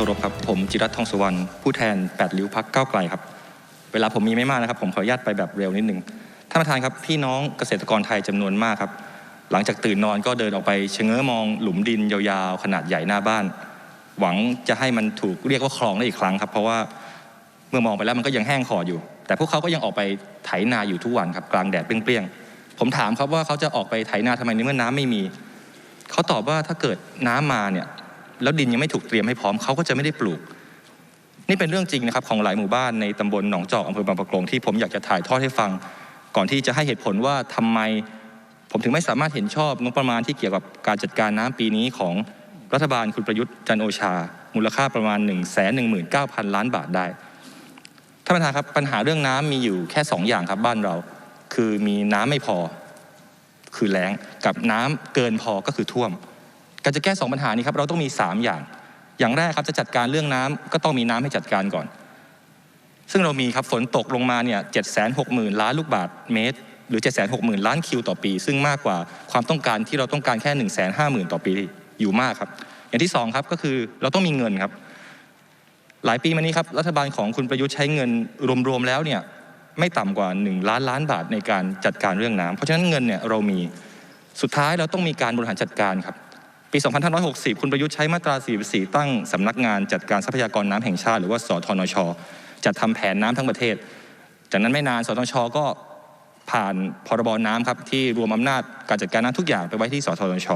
เคารพครับ ผมจิรัตทองสุวรรณผู้แทน8ริ้วพักก้าวไกลครับ เวลาผมมีไม่มากนะครับ ผมขออนุญาตไปแบบเร็วนิดนึงท่านประธานครับพี่น้องเกษตรกรไทยจำนวนมากครับ หลังจากตื่นนอนก็เดินออกไปชะเง้อมองหลุมดินยาวๆ ขนาดใหญ่หน้าบ้าน หวังจะให้มันถูกเรียกว่าคลองได้อีกครั้งครับ เพราะว่าเมื่อมองไปแล้วมันก็ยังแห้งขออยู่ แต่พวกเขาก็ยังออกไปไถนาอยู่ทุกวันครับกลางแดดเปรี้ยงๆผมถามครับว่าเขาจะออกไปไถนาทำไมในเมื่อน้ำไม่มีเขาตอบว่าถ้าเกิดน้ำมาเนี่ย แล้วดินยังไม่ถูกเตรียมให้พร้อมเขาก็จะไม่ได้ปลูก นี่เป็นเรื่องจริงนะครับของหลายหมู่บ้านในตำบลหนองจอกอำเภอบางปะกงที่ผมอยากจะถ่ายทอดให้ฟัง ก่อนที่จะให้เหตุผลว่าทำไม ผมถึงไม่สามารถเห็นชอบงบประมาณที่เกี่ยวกับการจัดการน้ำปีนี้ของรัฐบาลคุณประยุทธ์จันโอชา มูลค่าประมาณ 1 1 9 0 0 0 ล้านบาทได้ท่านประธานครับปัญหาเรื่องน้ำมีอยู่แค่ 2 อย่างครับบ้านเรา คือมีน้ำไม่พอ คือแล้งกับน้ำเกินพอก็คือท่วม การจะแก้สองปัญหานี้ครับเราต้องมี 3 อย่าง อย่างแรกครับจะจัดการเรื่องน้ำก็ต้องมีน้ำให้จัดการก่อน ซึ่งเรามีครับฝนตกลงมาเนี่ยเจ็ดแสนหกหมื่นล้านลูกบาทเมตร หรือ7 6 0 0 0 0ล้านคิวต่อปี ซึ่งมากกว่าความต้องการที่เราต้องการแค่1 5 0 0 0 0ต่อปีอยู่มากครับ อย่างที่สองครับก็คือเราต้องมีเงินครับ หลายปีมานี้ครับรัฐบาลของคุณประยุทธ์ใช้เงินรวมๆแล้วเนี่ยไม่ต่ำกว่า 1 ล้านล้านบาทในการจัดการเรื่องน้ำเพราะฉะนั้นเงินเนี่ยเรามีสุดท้ายเราต้องมีการบริหารจัดการครับ ปี 2560 คุณประยุทธ์ใช้มาตรา 44 ตั้งสำนักงานจัดการทรัพยากรน้ำแห่งชาติ หรือว่าสทนช จัดทำแผนน้ำทั้งประเทศ จากนั้นไม่นาน สทนช ก็ผ่านพรบน้ำครับที่รวมอำนาจการจัดการน้ำทุกอย่างไปไว้ที่สทนช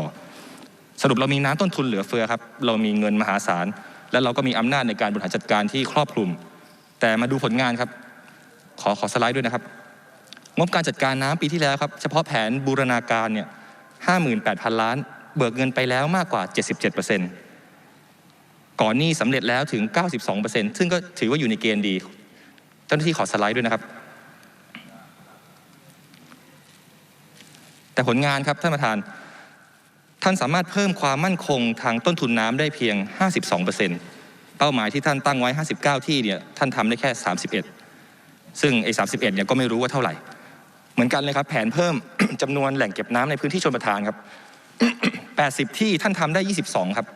สรุปเรามีน้ำต้นทุนเหลือเฟือครับ เรามีเงินมหาศาล และเราก็มีอำนาจในการบริหารจัดการที่ครอบคลุม แต่มาดูผลงานครับ ขอขอสไลด์ด้วยนะครับ งบการจัดการน้ำปีที่แล้วครับ เฉพาะแผนบูรณาการเนี่ย 58,000 ล้าน เบิกเงินไปแล้วมากกว่า 77%ก่อนหนี้สำเร็จแล้วถึง 92%ซึ่งก็ถือว่าอยู่ในเกณฑ์ดี เจ้าหน้าที่ขอสไลด์ด้วยนะครับ แต่ผลงานครับท่านประธาน ท่านสามารถเพิ่มความมั่นคงทางต้นทุนน้ำได้เพียง 52%เป้าหมายที่ท่านตั้งไว้ 59 ที่เนี่ยท่านทำได้แค่ 31 ซึ่งไอ้31เนี่ยก็ไม่รู้ว่าเท่าไหร่ เหมือนกันเลยครับ แผนเพิ่มจำนวนแหล่งเก็บน้ำในพื้นที่ชนประทานครับ 80 ที่ท่านทำได้ 22 ครับ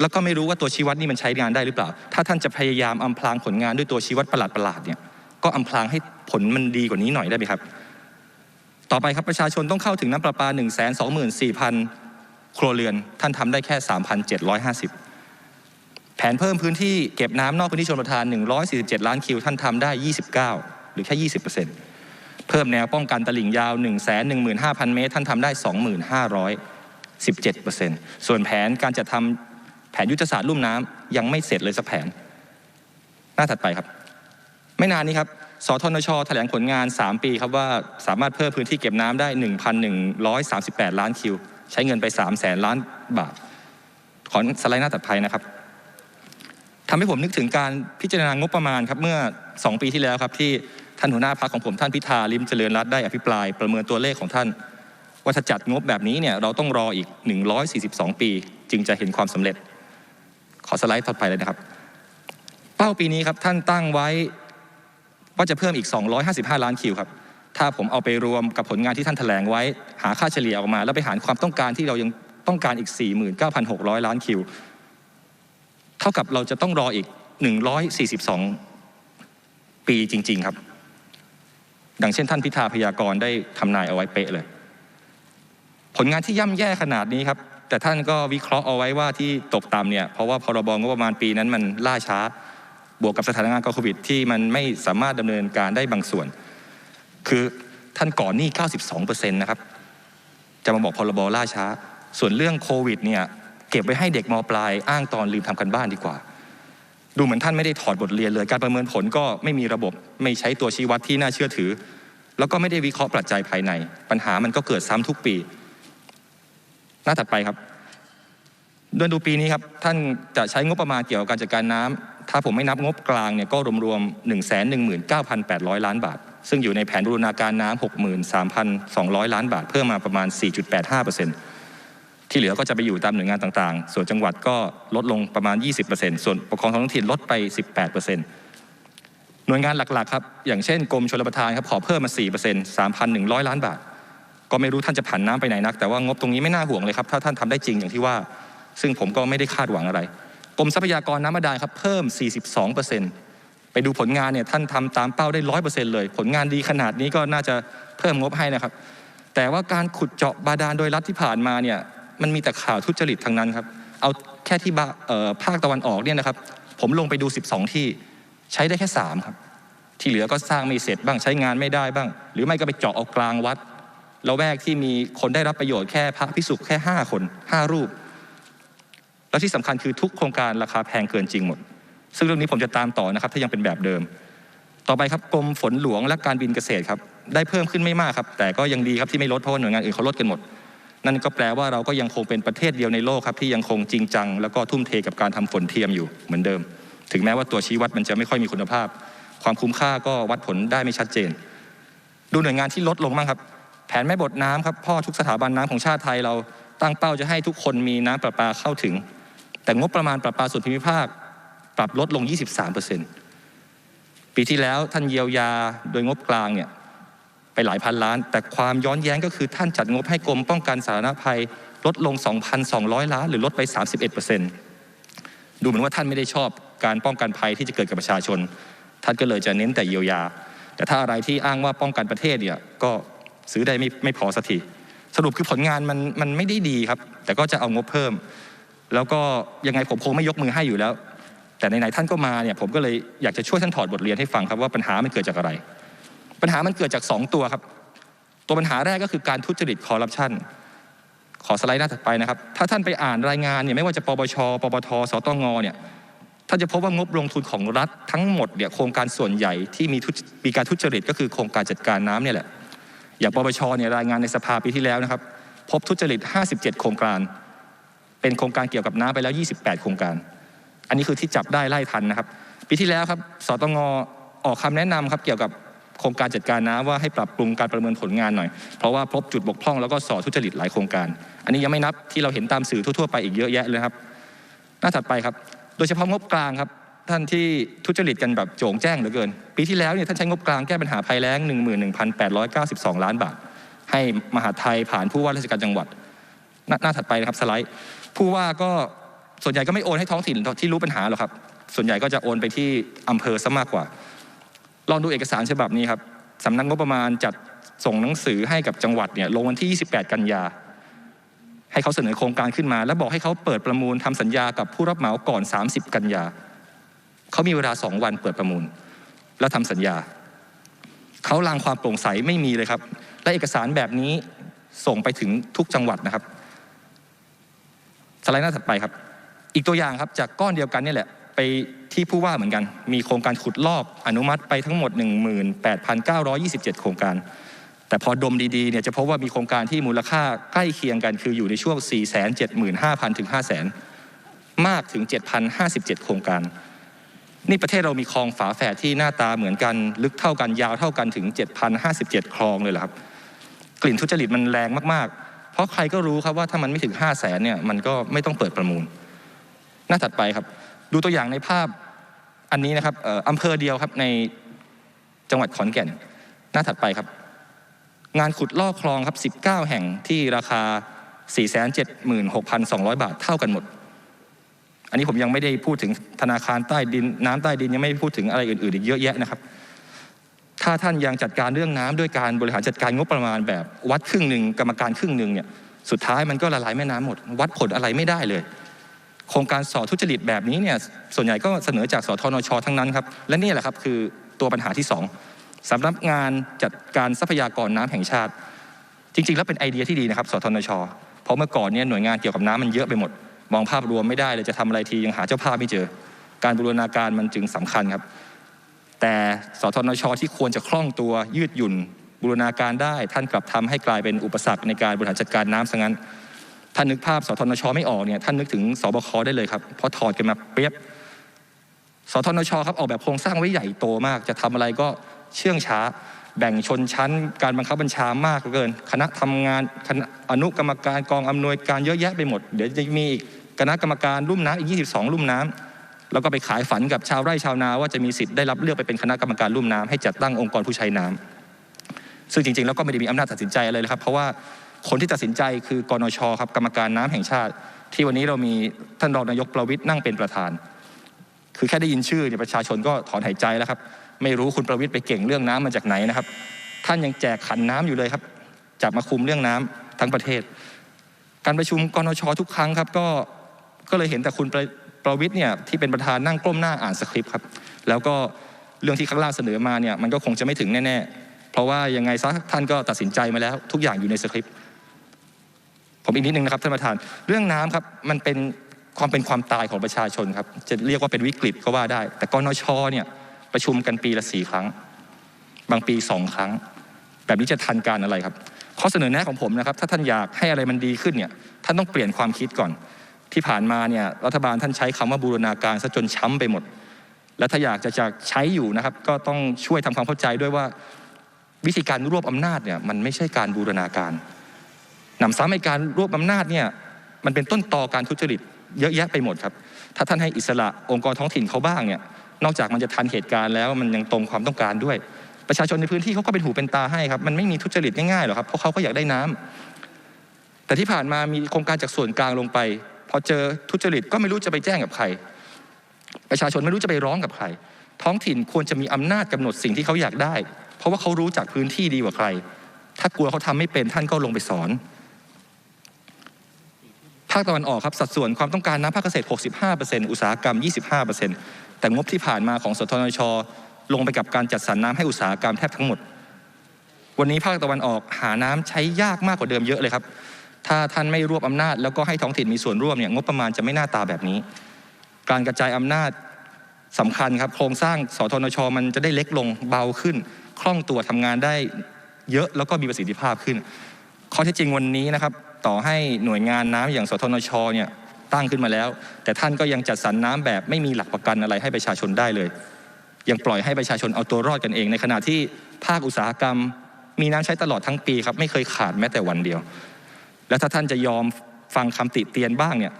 แล้วก็ไม่รู้ว่าตัวชี้วัดนี่มันใช้งานได้หรือเปล่า ถ้าท่านจะพยายามอำพรางผลงานด้วยตัวชี้วัดประหลาดๆเนี่ย ก็อำพรางให้ผลมันดีกว่านี้หน่อยได้ไหมครับ ต่อไปครับประชาชนต้องเข้าถึงน้ำประปา 1 2 4 0 0 0 ครัวเรือน ท่านทำได้แค่ 3,750แผนเพิ่มพื้นที่เก็บน้ำนอกพื้นที่ชนประทาน 147 ล้านคิว ท่านทำได้ 29 หรือแค่ 20% เพิ่มแนวป้องกันตลิ่งยาว 1 1 5 0 0 0 เมตร ท่านทำได้ 2,517%ส่วนแผนการจะทำแผนยุทธศาสตร์ลุ่มน้ำยังไม่เสร็จเลยสักแผน หน้าถัดไปครับ ไม่นานนี้ครับสทนชแถลงผลงาน 3 ปีครับว่าสามารถเพิ่มพื้นที่เก็บน้ำได้ 1,138 ล้านคิว ใช้เงินไป 3 0 0แสนล้านบาท ขอสไลด์หน้าถัดไปนะครับทำให้ผมนึกถึงการพิจารณางบประมาณครับเมื่อ 2 ปีที่แล้วครับที่ ท่านหัวหน้าพรรคของผมท่านพิธาลิมเจริญรัตน์ได้อภิปรายประเมินตัวเลขของท่าน ว่าถ้าจัดงบแบบนี้เนี่ยเราต้องรออีก 142 ปี จึงจะเห็นความสำเร็จ ขอสไลด์ถัดไปเลยนะครับ เป้าปีนี้ครับท่านตั้งไว้ว่าจะเพิ่มอีก 255 ล้านคิวครับถ้าผมเอาไปรวมกับผลงานที่ท่านแถลงไว้ หาค่าเฉลี่ยออกมา แล้วไปหารความต้องการที่เรายังต้องการอีก 49,600 ล้านคิว เท่ากับเราจะต้องรออีก 142 ปีจริง ๆ ครับ ดังเช่นท่านพิธาพยากรได้ทำนายเอาไว้เป๊ะเลย ผลงานที่ย่ำแย่ขนาดนี้ครับ แต่ท่านก็วิเคราะห์เอาไว้ว่าที่ตกต่ำเนี่ยเพราะว่าพรบงบประมาณปีนั้นมันล่าช้า บวกกับสถานการณ์โควิดที่มันไม่สามารถดำเนินการได้บางส่วน คือท่านก่อนหนี้ 92%นะครับ จะมาบอกพรบล่าช้า ส่วนเรื่องโควิดเนี่ยเก็บไว้ให้เด็กมปลายอ้างตอนลืมทำกันบ้านดีกว่า ดูเหมือนท่านไม่ได้ถอดบทเรียนเลย การประเมินผลก็ไม่มีระบบ ไม่ใช้ตัวชี้วัดที่น่าเชื่อถือ แล้วก็ไม่ได้วิเคราะห์ปัจจัยภายใน ปัญหามันก็เกิดซ้ำทุกปี หน้าถัดไปครับเดินดูปีนี้ครับท่านจะใช้งบประมาณเกี่ยวกับการจัดการน้ำถ้าผมไม่นับงบกลางเนี่ยก็รวมๆ 1 1 9 8 0 0 ล้านบาท ซึ่งอยู่ในแผนบูรณาการน้ำ63,200 ล้านบาท เพิ่มมาประมาณ 4.85% ที่เหลือก็จะไปอยู่ตามหน่วยงานต่างๆ ส่วนจังหวัดก็ลดลงประมาณ 20%ส่วนปกครองท้องถิ่นลดไป 18%หน่วยงานหลักๆครับอย่างเช่นกรมชลประทานครับขอเพิ่มมา 4% 3,100 ล้านบาท ก็ไม่รู้ท่านจะผันน้ำไปไหนนัก แต่ว่างบตรงนี้ไม่น่าห่วงเลยครับถ้าท่านทำได้จริงอย่างที่ว่า ซึ่งผมก็ไม่ได้คาดหวังอะไรกรมทรัพยากรน้ำบาดาลครับเพิ่ม 42%ไปดูผลงานเนี่ยท่านทำตามเป้าได้ 100%เลย ผลงานดีขนาดนี้ก็น่าจะเพิ่มงบให้นะครับแต่ว่าการขุดเจาะบาดาลโดยรัฐที่ผ่านมาเนี่ย มันมีแต่ข่าวทุจริตทั้งนั้นครับ เอาแค่ที่ภาคตะวันออกเนี่ยนะครับ ผมลงไปดู 12 ที่ใช้ได้แค่ 3 ครับ ที่เหลือก็สร้างไม่เสร็จบ้างใช้งานไม่ได้บ้าง หรือไม่ก็ไปเจาะเอากลางวัดแล้วแวกที่มีคนได้รับประโยชน์แค่พระพิสุแค่ 5 คน 5 รูป แล้วที่สำคัญคือทุกโครงการราคาแพงเกินจริงหมด ซึ่งเรื่องนี้ผมจะตามต่อนะครับ ถ้ายังเป็นแบบเดิม ต่อไปครับกรมฝนหลวงและการบินเกษตรครับได้เพิ่มขึ้นไม่มากครับ แต่ก็ยังดีครับที่ไม่ลดเพราะว่าหน่วยงานอื่นเขาลดกันหมด นั่นก็แปลว่าเราก็ยังคงเป็นประเทศเดียวในโลกครับที่ยังคงจริงจัง แล้วก็ทุ่มเทกับการทำฝนเทียมอยู่เหมือนเดิม ถึงแม้ว่าตัวชี้วัดมันจะไม่ค่อยมีคุณภาพ ความคุ้มค่าก็วัดผลได้ไม่ชัดเจน ดูหน่วยงานที่ลดลงบ้างครับ แผนแม่บทน้ำครับพ่อทุกสถาบันน้ำของชาติไทยเราตั้งเป้าจะให้ทุกคนมีน้ำประปาเข้าถึง แต่งบประมาณประปาส่วนภูมิภาค ปรับลดลง 23%ปีที่แล้วท่านเยียวยาโดยงบกลางเนี่ย ไปหลายพันล้าน แต่ความย้อนแย้งก็คือท่านจัดงบให้กรมป้องกันสาธารณภัยลดลง 2,200 ล้าน หรือลดไป 31%ดูเหมือนว่าท่านไม่ได้ชอบการป้องกันภัยที่จะเกิดกับประชาชน ท่านก็เลยจะเน้นแต่เยียวยา แต่ถ้าอะไรที่อ้างว่าป้องกันประเทศเนี่ยก็ซื้อได้ไม่ไม่พอสักทีสรุปคือผลงานมันมันไม่ได้ดีครับ แต่ก็จะเอางบเพิ่ม แล้วก็ยังไงผมคงไม่ยกมือให้อยู่แล้ว แต่ไหนๆท่านก็มาเนี่ยผมก็เลยอยากจะช่วยท่านถอดบทเรียนให้ฟังครับว่าปัญหามันเกิดจากอะไร ปัญหามันเกิดจาก 2 ตัวครับ ตัวปัญหาแรกก็คือการทุจริตคอร์รัปชันขอสไลด์หน้าถัดไปนะครับ ถ้าท่านไปอ่านรายงานเนี่ยไม่ว่าจะปปช ปปท สตงเนี่ยท่านจะพบว่างบลงทุนของรัฐทั้งหมดเนี่ยโครงการส่วนใหญ่ที่มีมีการทุจริตก็คือโครงการจัดการน้ำเนี่ยแหละ อย่างปปชเนี่ยรายงานในสภาปีที่แล้วนะครับ พบทุจริต 57 โครงการ เป็นโครงการเกี่ยวกับน้ำไปแล้ว 28 โครงการ อันนี้คือที่จับได้ไล่ทันนะครับ ปีที่แล้วครับ สตงออกคำแนะนำครับเกี่ยวกับ โครงการจัดการน้ำว่าให้ปรับปรุงการประเมินผลงานหน่อย เพราะว่าพบจุดบกพร่องแล้วก็ส่อทุจริตหลายโครงการ อันนี้ยังไม่นับที่เราเห็นตามสื่อทั่วๆไปอีกเยอะแยะเลยครับ หน้าถัดไปครับ โดยเฉพาะงบกลางครับท่านที่ทุจริตกันแบบโจงแจ้งเหลือเกิน ปีที่แล้วเนี่ยท่านใช้งบกลางแก้ปัญหาภัยแล้ง 11,892 ล้านบาท ให้มหาไทยผ่านผู้ว่าราชการจังหวัด หน้าถัดไปนะครับสไลด์ ผู้ว่าก็ส่วนใหญ่ก็ไม่โอนให้ท้องถิ่นที่รู้ปัญหาหรอกครับ ส่วนใหญ่ก็จะโอนไปที่อำเภอซะมากกว่า ลองดูเอกสารฉบับนี้ครับสำนักงบประมาณจัดส่งหนังสือให้กับจังหวัดเนี่ยลงวันที่ 28 กันยา ให้เขาเสนอโครงการขึ้นมา แล้วบอกให้เขาเปิดประมูลทำสัญญากับผู้รับเหมาก่อน 30 กันยาเขามีเวลา 2 วันเปิดประมูล แล้วทำสัญญาเขาลางความโปร่งใสไม่มีเลยครับ และเอกสารแบบนี้ส่งไปถึงทุกจังหวัดนะครับสไลด์หน้าถัดไปครับ อีกตัวอย่างครับจากก้อนเดียวกันนี่แหละ ที่ผู้ว่าเหมือนกัน มีโครงการขุดลอกอนุมัติไปทั้งหมด 18,927 โครงการ แต่พอดมดีๆเนี่ยจะพบว่ามีโครงการที่มูลค่าใกล้เคียงกันคืออยู่ในช่วง 475,000 ถึง 500,000 มากถึง 7,057 โครงการ นี่ประเทศเรามีคลองฝาแฝดที่หน้าตาเหมือนกันลึกเท่ากันยาวเท่ากันถึง 7,057 คลองเลยเหรอครับ กลิ่นทุจริตมันแรงมากๆ เพราะใครก็รู้ครับว่าถ้ามันไม่ถึง 5 0 0แสนเนี่ยมันก็ไม่ต้องเปิดประมูล หน้าถัดไปครับ ดูตัวอย่างในภาพอันนี้นะครับอำเภอเดียวครับในจังหวัดขอนแก่น หน้าถัดไปครับ งานขุดลอกคลองครับ 19 แห่งที่ราคา 476,200 บาทเท่ากันหมด อันนี้ผมยังไม่ได้พูดถึงธนาคารใต้ดินน้ำใต้ดินยังไม่พูดถึงอะไรอื่นๆอีกเยอะแยะนะครับ ถ้าท่านยังจัดการเรื่องน้ำด้วยการบริหารจัดการงบประมาณแบบวัดครึ่งหนึ่งกรรมการครึ่งหนึ่งเนี่ยสุดท้ายมันก็ละลายแม่น้ำหมด วัดผลอะไรไม่ได้เลย โครงการสอทุจริตแบบนี้เนี่ยส่วนใหญ่ก็เสนอจากสทนชทั้งนั้นครับและนี่แหละครับคือตัวปัญหาที่สองสำหรับงานจัดการทรัพยากรน้ำแห่งชาติ จริง ๆ แล้วเป็นไอเดียที่ดีนะครับสทนช เพราะเมื่อก่อนเนี่ยหน่วยงานเกี่ยวกับน้ำมันเยอะไปหมด มองภาพรวมไม่ได้เลยจะทำอะไรทียังหาเจ้าภาพไม่เจอ การบูรณาการมันจึงสำคัญครับแต่สทนช ที่ควรจะคล่องตัวยืดหยุ่นบูรณาการได้ท่านกลับทำให้กลายเป็นอุปสรรคในการบริหารจัดการน้ำซะงั้น ท่านนึกภาพสทนชไม่ออกเนี่ยท่านนึกถึงสบคได้เลยครับเพราะถอดกันมาเปรียบสทนชครับออกแบบโครงสร้างไว้ใหญ่โตมาก จะทำอะไรก็เชื่องช้า แบ่งชนชั้น การบังคับบัญชามากเกิน คณะทำงานคณะอนุกรรมการกองอำนวยการเยอะแยะไปหมด เดี๋ยวจะมีอีกคณะกรรมการรุ่มน้ำอีก 22 รุ่มน้ำแล้วก็ไปขายฝันกับชาวไร่ชาวนาว่าจะมีสิทธิ์ได้รับเลือกไปเป็นคณะกรรมการรุ่มน้ำให้จัดตั้งองค์กรผู้ใช้น้ำซึ่งจริงๆแล้วก็ไม่ได้มีอำนาจตัดสินใจอะไรเลยครับเพราะว่า คนที่ตัดสินใจคือกนชครับกรรมการน้ำแห่งชาติ ที่วันนี้เรามีท่านรองนายกประวิทย์นั่งเป็นประธาน คือแค่ได้ยินชื่อเนี่ยประชาชนก็ถอนหายใจแล้วครับ ไม่รู้คุณประวิทย์ไปเก่งเรื่องน้ำมาจากไหนนะครับ ท่านยังแจกขันน้ำอยู่เลยครับจับมาคุมเรื่องน้ำทั้งประเทศ การประชุมกนชทุกครั้งครับก็ก็เลยเห็นแต่คุณประประวิทย์เนี่ยที่เป็นประธานนั่งกล้มหน้าอ่านสคริปต์ครับแล้วก็เรื่องที่ข้างล่างเสนอมาเนี่ยมันก็คงจะไม่ถึงแน่ๆ เพราะว่ายังไงซะท่านก็ตัดสินใจมาแล้ว ทุกอย่างอยู่ในสคริปต์ ผมอีกนิดนึงนะครับท่านประธาน เรื่องน้ำครับมันเป็นความเป็นความตายของประชาชนครับ จะเรียกว่าเป็นวิกฤตก็ว่าได้ แต่กนชเนี่ยประชุมกันปีละสี่ครั้ง บางปีสองครั้ง แบบนี้จะทันการอะไรครับ ข้อเสนอแนะของผมนะครับ ถ้าท่านอยากให้อะไรมันดีขึ้นเนี่ยท่านต้องเปลี่ยนความคิดก่อน ที่ผ่านมาเนี่ยรัฐบาลท่านใช้คำว่าบูรณาการซะจนช้ำไปหมด และถ้าอยากจะจะใช้อยู่นะครับ ก็ต้องช่วยทำความเข้าใจด้วยว่าวิธีการรวบอำนาจเนี่ยมันไม่ใช่การบูรณาการ นำซ้ำในการรวบอำนาจเนี่ยมันเป็นต้นตอการทุจริตเยอะแยะไปหมดครับ ถ้าท่านให้อิสระองค์กรท้องถิ่นเขาบ้างเนี่ยนอกจากมันจะทันเหตุการณ์แล้วมันยังตรงความต้องการด้วย ประชาชนในพื้นที่เขาก็เป็นหูเป็นตาให้ครับมันไม่มีทุจริตง่ายๆหรอกครับเพราะเขาก็อยากได้น้ำแต่ที่ผ่านมามีโครงการจากส่วนกลางลงไป พอเจอทุจริตก็ไม่รู้จะไปแจ้งกับใคร ประชาชนไม่รู้จะไปร้องกับใคร ท้องถิ่นควรจะมีอำนาจกำหนดสิ่งที่เขาอยากได้ เพราะว่าเขารู้จักพื้นที่ดีกว่าใคร ถ้ากลัวเขาทำไม่เป็นท่านก็ลงไปสอน ภาคตะวันออกครับสัดส่วนความต้องการน้ำภาคเกษตร 65%อุตสาหกรรม 25%แต่งบที่ผ่านมาของสทนช ลงไปกับการจัดสรรน้ำให้อุตสาหกรรมแทบทั้งหมด วันนี้ภาคตะวันออกหาน้ำใช้ยากมากกว่าเดิมเยอะเลยครับ ถ้าท่านไม่รวบอำนาจแล้วก็ให้ท้องถิ่นมีส่วนร่วมเนี่ยงบประมาณจะไม่น่าตาแบบนี้ การกระจายอำนาจสำคัญครับโครงสร้างสทนช มันจะได้เล็กลงเบาขึ้น คล่องตัวทำงานได้เยอะแล้วก็มีประสิทธิภาพขึ้น ข้อเท็จจริงวันนี้นะครับ ต่อให้หน่วยงานน้ำอย่างสทนชเนี่ยตั้งขึ้นมาแล้ว แต่ท่านก็ยังจัดสรรน้ำแบบไม่มีหลักประกันอะไรให้ประชาชนได้เลย ยังปล่อยให้ประชาชนเอาตัวรอดกันเอง ในขณะที่ภาคอุตสาหกรรม มีน้ำใช้ตลอดทั้งปีครับไม่เคยขาดแม้แต่วันเดียว แล้วถ้าท่านจะยอมฟังคำติเตียนบ้างเนี่ย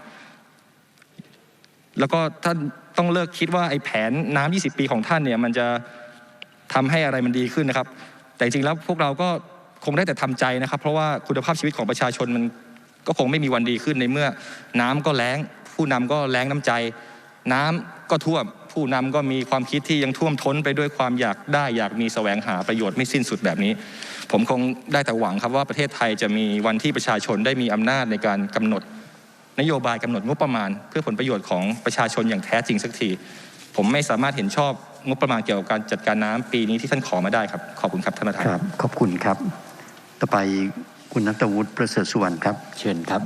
แล้วก็ท่านต้องเลิกคิดว่าไอ้แผนน้ำ20 ปีของท่านเนี่ยมันจะทำให้อะไรมันดีขึ้นนะครับ แต่จริงแล้วพวกเราก็ คงได้แต่ทำใจนะครับ เพราะว่าคุณภาพชีวิตของประชาชนมันก็คงไม่มีวันดีขึ้นในเมื่อ น้ำก็แล้ง ผู้นำก็แล้งน้ำใจ น้ำก็ท่วมผู้นำก็มีความคิดที่ยังท่วมท้นไปด้วยความอยากได้อยากมีแสวงหาประโยชน์ไม่สิ้นสุดแบบนี้ ผมคงได้แต่หวังครับว่าประเทศไทยจะมีวันที่ประชาชนได้มีอำนาจในการกำหนด นโยบายกำหนดงบประมาณ เพื่อผลประโยชน์ของประชาชนอย่างแท้จริงสักทีผมไม่สามารถเห็นชอบงบประมาณเกี่ยวกับการจัดการน้ำปีนี้ที่ท่านขอมาได้ครับ ขอบคุณครับท่านประธานครับ ขอบคุณครับ ต่อไปคุณนัทวุฒิประเสริฐสุวรรณครับ เชิญครับ